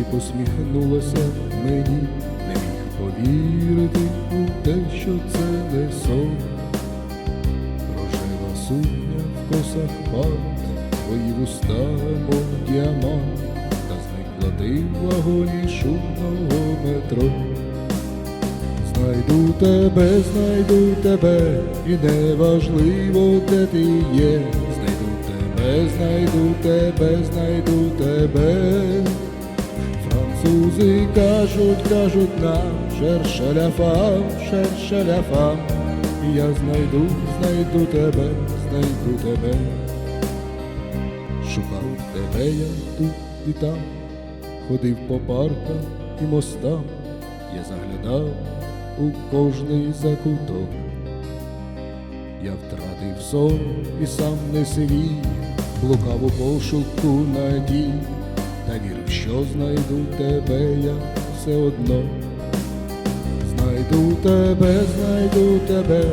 посміхнулася мені, не міг повірити у те, що це не сон. Рожева сукня в косах пад, твої вуста, мов діамант, та зникла ти в вагоні шумного метро. Знайду тебе, знайду тебе, і неважливо, де ти є. Знайду тебе, знайду тебе, знайду тебе. Французи кажуть, кажуть нам, шерше ля фам, шерше ля фам. І я знайду, знайду тебе, знайду тебе. Шукав тебе я тут і там, ходив по паркам і мостам, я заглядав у кожний закуток. Я втратив сон і сам не свій, блукав у пошуку надій, та вірив, що знайду тебе я все одно. Знайду тебе, знайду тебе,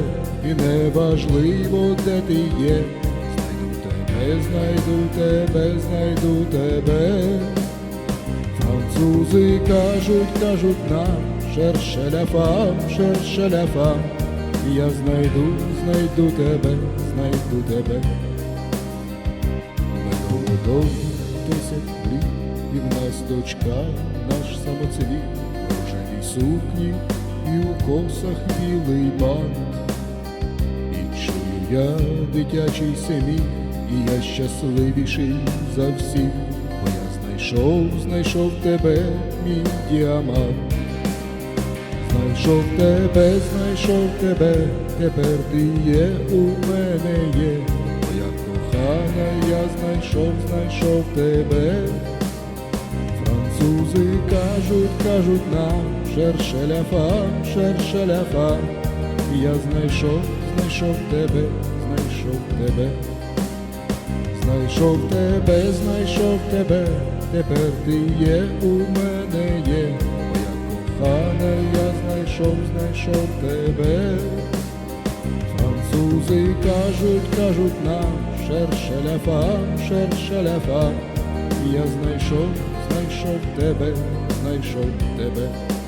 і неважливо, де ти є. Знайду тебе, знайду тебе, знайду тебе. Французи кажуть, кажуть нам, шерше ля фам, шерше ля фам. І я знайду, знайду тебе, знайду тебе. Минуло довго десять літ, і в нас дочка, наш самоцвіт, рожевій сукні і у косах білий бант. І чую я дитячий семіг, і я щасливіший за всіх, бо я знайшов, знайшов тебе, мій діамант. Знайшов тебе, знайшов тебе, тепер ти є, у мене є, моя кохана, я знайшов, знайшов тебе. Французи кажуть, кажуть нам, шерше ля фам, шерше ля фам. І я знайшов, знайшов тебе, знайшов тебе. Знайшов тебе, знайшов тебе, тепер ти є, у мене є, моя кохана, я знайшов, знайшов тебе. Французи кажуть, кажуть нам, шерше ля фам, шерше ля фам. І я знайшов, знайшов тебе, знайшов тебе.